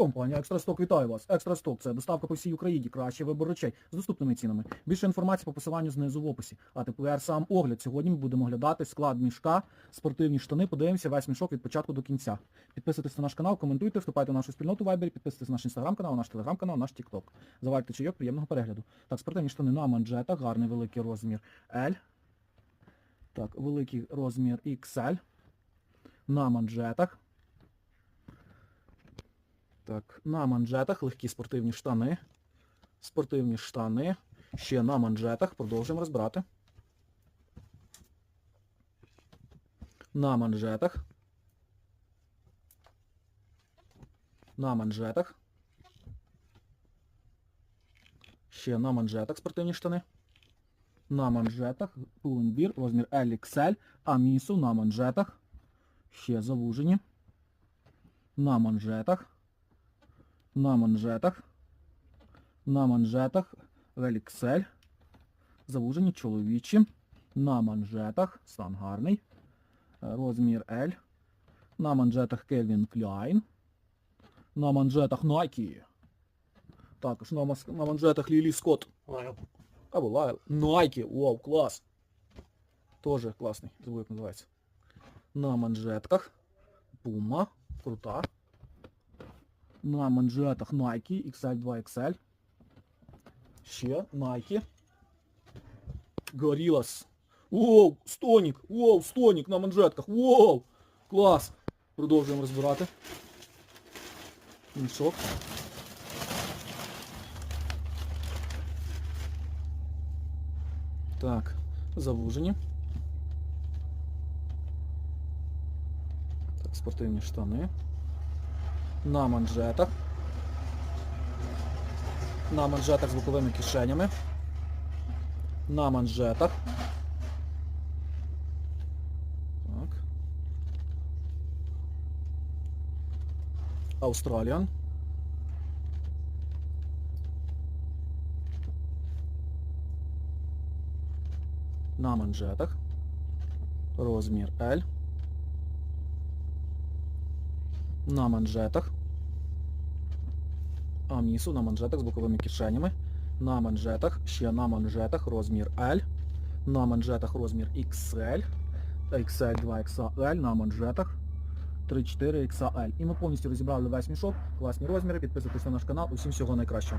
Компанія Екстрасток вітаю вас. Екстрасток це доставка по всій Україні, кращий вибор речей з доступними цінами. Більше інформації по посиланню знизу в описі. А тепер сам огляд. Сьогодні ми будемо оглядати склад мішка, спортивні штани. Подивимося весь мішок від початку до кінця. Підписуйтесь на наш канал, коментуйте, вступайте в нашу спільноту в Viber, підписуйтесь на наш інстаграм-канал, наш телеграм-канал, наш тікток. Заварте чайок, приємного перегляду. Так, спортивні штани на манжетах, гарний великий розмір L. Так, великий розмір XL. На манжетах. Так, на манжетах легкі спортивні штани. Спортивні штани. Ще на манжетах. Продовжуємо розбирати. На манжетах. На манжетах. Ще на манжетах спортивні штани. На манжетах. Пуленбір, розмір LXL. Амісу на манжетах. Ще завужені. На манжетах на манжетах, на манжетах. LXL, завужені чоловічі, на манжетах, стан гарний, е, розмір L, на манжетах Calvin Klein, на манжетах Nike, також на, на манжетах Лілі Скотт, або Лайл, Nike, вау, клас, тоже класний, забув як називається, на манжетках. Puma, крута, на манжетах Nike XL2 XL. Ще Nike. Gorillaz. Воу, стонік, воу, стонік на манжетках. Воу! Клас! Продовжуємо розбирати. Мішок. Так, завужені. Так, спортивні штани На манжетах. На манжетах з боковими кишенями. На манжетах. Так. Australian. На манжетах. Розмір L. На манжетах. Амісу на манжетах з боковими кишенями. На манжетах, ще на манжетах розмір L. На манжетах розмір XL. XL 2 XL на манжетах. 3-4 XL. І ми повністю розібрали весь мішок. Класні розміри. Підписуйтесь на наш канал. Усім всього найкращого.